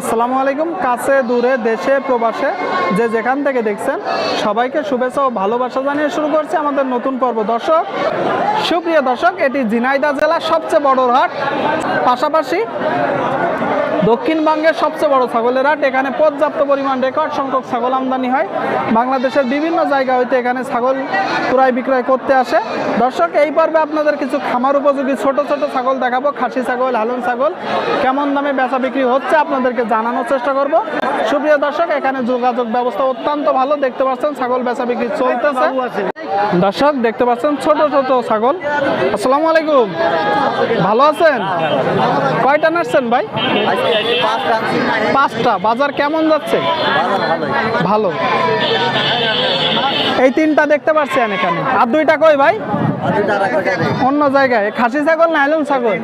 আসসালামু আলাইকুম। কাছে, দূরে, দেশে, প্রবাসে, যে যেখান থেকে দেখছেন, সবাইকে শুভেচ্ছা ও ভালোবাসা জানিয়ে শুরু করছে আমাদের নতুন পর্ব। দর্শক, সুপ্রিয় দর্শক, এটি ঝিনাইদা জেলার সবচেয়ে বড় হাট পাশাপাশি দক্ষিণবঙ্গের সবচেয়ে বড় ছাগলের হাট। এখানে পর্যাপ্ত পরিমাণ রেকর্ড, সংখ্যক ছাগল আমদানি হয়। বাংলাদেশের বিভিন্ন জায়গা হইতে এখানে ছাগল ক্রয় বিক্রয় করতে আসে। দর্শক, এই পর্বে আপনাদের কিছু খামার উপযোগী ছোট ছোট ছাগল দেখাবো। খাসি ছাগল, হালুন ছাগল, কেমন দামে বেচা বিক্রি হচ্ছে আপনাদেরকে জানানোর চেষ্টা করব। সুপ্রিয় দর্শক, এখানে যোগাযোগ ব্যবস্থা অত্যন্ত ভালো। দেখতে পাচ্ছেন ছাগল বেচা বিক্রি চলতেছে। দর্শক, দেখতে পাচ্ছেন ছোট ছোট ছাগল। আসসালামু আলাইকুম। ভালো আছেন? কয়টা নাচছেন ভাই? পাঁচটা বাজার কেমন যাচ্ছে? ভালো। এই তিনটা দেখতে পাচ্ছেন এখানে। আর দুইটা কই ভাই? অন্য জায়গায় খাসি ছাগল না হেলন ছাগল?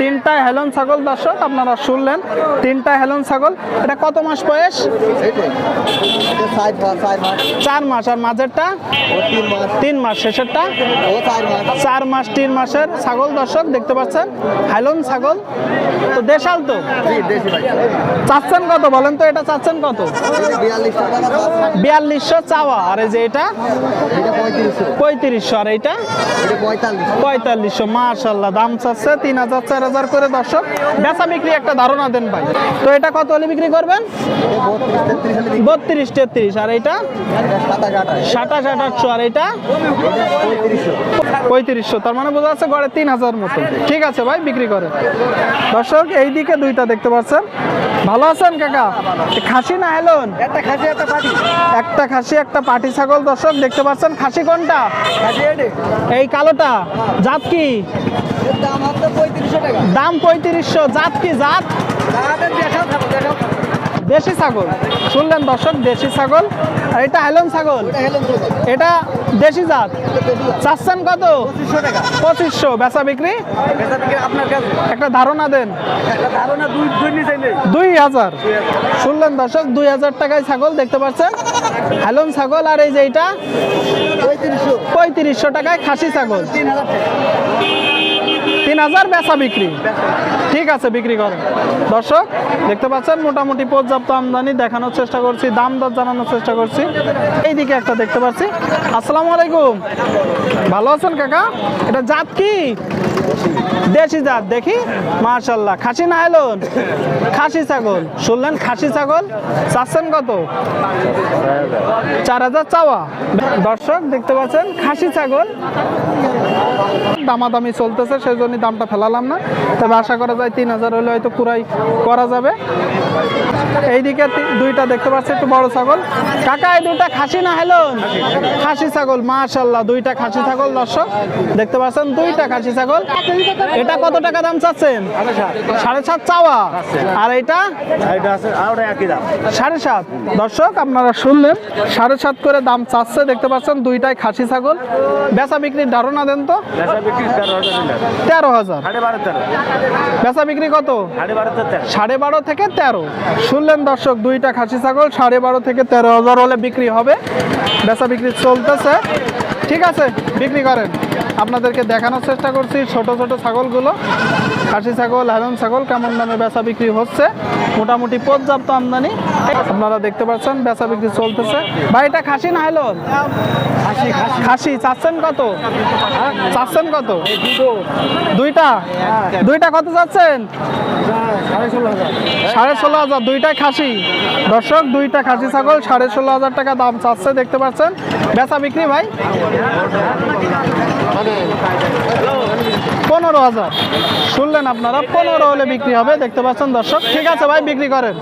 তিনটা হেলন। ছাগল দর্শক আপনারা শুনলেন তিনটা হেলন ছাগল। এটা কত মাস বয়স? চার মাস আর মাঝেরটা? তিন মাস। শেষেরটা? চার মাস। তিন মাসের ছাগল দর্শক দেখতে পাচ্ছেন হাইলন ছাগল। তো দেশাল তো? চাচ্ছেন কত? বলেন তো এটা চাচ্ছেন কত? বিয়াল্লিশশো চাওয়া। আর এই যে এটা? পঁয়ত্রিশশো। আর এইটা? পঁয়তাল্লিশশো মাশাল্লাহ দাম চাচ্ছে তিন হাজার চার হাজার করে দর্শক। বেচা বিক্রি একটা ধারণা দেন ভাই। তো এটা কত হলে বিক্রি করবেন? বত্রিশ তেত্রিশ আর এইটা সাতাশ আঠাশশো আর এইটা পঁয়ত্রিশশো তার মানে বোঝা যাচ্ছে গড়ে তিন হাজার মতো। ঠিক আছে ভাই বিক্রি করে। দর্শক এই দিকে দুইটা দেখতে পাচ্ছেন। ভালো আছেন কাকা? খাসি না হেলন? একটা খাসি একটা পাটি। ছাগল দর্শক দেখতে পাচ্ছেন। খাসি কোনটা? এই কালোটা জাত কি? দাম পঁয়ত্রিশশো জাত কি জাত? দেশি ছাগল। শুনলেন দর্শক দেশি ছাগল। আর এটা হেলন ছাগল? এটা দেশি জাত? চাচ্ছেন কত? পঁচিশশো বেচা বিক্রি? একটা ধারণা দেন। দুই হাজার। শুনলেন দর্শক দুই হাজার টাকায় ছাগল দেখতে পাচ্ছেন। হেলন ছাগল আর এই যে এটা পঁয়ত্রিশশো টাকায় খাসি ছাগল। তিন হাজার বেচা বিক্রি। ঠিক আছে, বিক্রি করেন। দর্শক, দেখতে পাচ্ছেন, মোটামুটি পর্যাপ্ত আমদানি দেখানোর চেষ্টা করছি, দাম দর জানানোর চেষ্টা করছি। এইদিকে একটা দেখতে পাচ্ছি। আসসালামু আলাইকুম। ভালো আছেন কাকা? এটা জাত কি? দেশি জাত, দেখি? মার্শাল্লাহ খাসি না এলোন খাসি ছাগল, শুনলেন? খাসি ছাগল? চাচ্ছেন কত? চার হাজার চাওয়া। দর্শক, দেখতে পাচ্ছেন, খাসি ছাগল। দামাদামি চলতেছে সেই জন্য দামটা ফেলালাম না। তবে আশা করা যায় তিন হাজার হলে হয়তো পুরাই করা যাবে। এইদিকে দুইটা দেখতে পাচ্ছি, একটু বড় ছাগল। কাকা, এই দুইটা খাসি না হেলন খাসি ছাগল, মাশাল্লাহ, দুইটা খাসি ছাগল, দর্শক। দেখতে পাচ্ছেন, দুইটা খাসি ছাগল। এটা কত টাকা দাম চাচ্ছেন? সাড়ে সাত চাওয়া। আর এটা? সাড়ে সাত। দর্শক, আপনারা শুনলেন, সাড়ে সাত করে দাম চাচ্ছে, দেখতে পাচ্ছেন, দুইটাই খাসি ছাগল। বেচা বিক্রির ধারণা দেন তো। তেরো হাজার। বেচা বিক্রি কত? সাড়ে বারো থেকে তেরো। শুনলেন দর্শক, দুইটা খাসি ছাগল, সাড়ে বারো থেকে তেরো হাজার হলে বিক্রি হবে। বেচা বিক্রি চলতেছে। ঠিক আছে, বিক্রি করেন। আপনাদেরকে দেখানোর চেষ্টা করছি ছোট ছোট ছাগলগুলো। খাসি ছাগল হারন ছাগল কেমন দামে বেচা বিক্রি হচ্ছে? মোটামুটি পর্যাপ্ত আমদানি। আপনারা দেখতে পাচ্ছেন বেচা বিক্রি চলতেছে। ভাই এটা খাসি না হলো খাসি চাচ্ছেন কত? চাচ্ছেন কত? দুইটা? দুইটা কত চাচ্ছেন? সাড়ে ষোলো হাজার দুইটাই খাসি। দর্শক দুইটা খাসি ছাগল সাড়ে ষোলো হাজার টাকা দাম চাচ্ছে দেখতে পাচ্ছেন। বেচা বিক্রি ভাই? পনেরো হাজার। শুনলেন আপনারা, পনেরো হলে বিক্রি হবে, দেখতে পাচ্ছেন দর্শক। ঠিক আছে ভাই, বিক্রি করেন।